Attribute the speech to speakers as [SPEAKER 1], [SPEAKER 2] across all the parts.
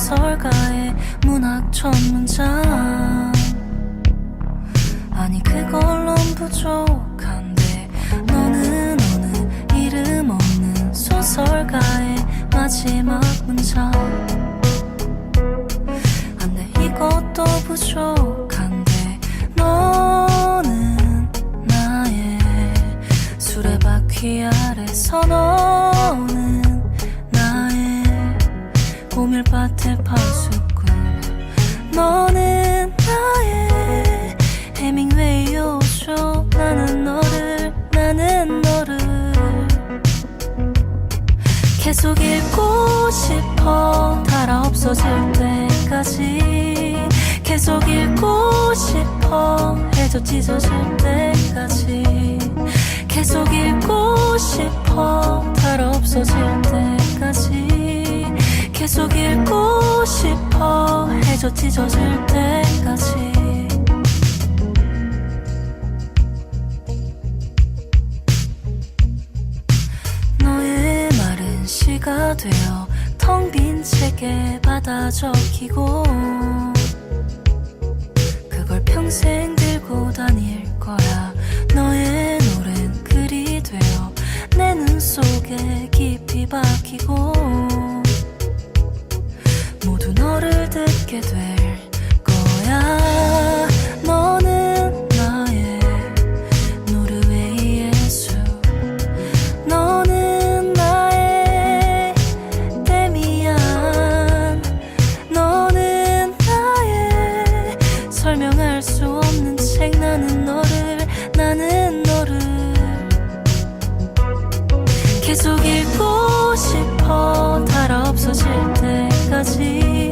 [SPEAKER 1] 소설가의 문학 첫 문장. 아니 그걸론 부족한데 너는 어느 이름 없는 소설가의 마지막 문장. 안돼 이것도 부족한데 너는 나의 수레바퀴 아래서 나의 고밀밭의 파수꾼. 너는 나의 해밍웨이 요쇼 나는 너를 나는 너를. 계속 읽고 싶어. 달아 없어질 때까지. 계속 읽고 싶어. 해져 찢어질 때까지. 계속 읽고 싶어. 달아 없어질 때까지 계속 읽고 싶어 해져 찢어질 때까지. 너의 말은 시가 되어 텅 빈 책에 받아 적히고 너를 듣게 될 거야. 너는 나의 노르웨이 예수. 너는 나의 데미안. 너는 나의 설명할 수 없는 책. 나는 너를 나는 너를 계속 읽고 싶어. 달아 없어질 때까지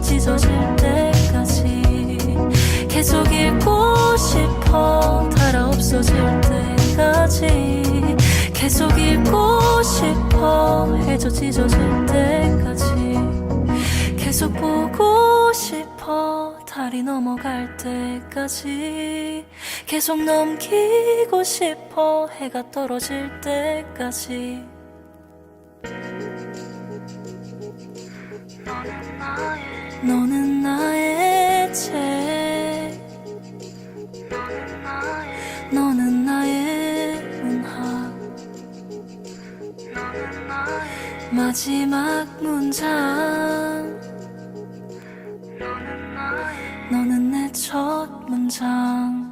[SPEAKER 1] 찢어질 때까지 계속 읽고 싶어 달아 없어질 때까지 계속 읽고 싶어 해져 찢어질 때까지 계속 보고 싶어 달이 넘어갈 때까지 계속 넘기고 싶어 해가 떨어질 때까지 너는 나의 책. 너는 나의 문학. 마지막 문장. 너는 내 첫 문장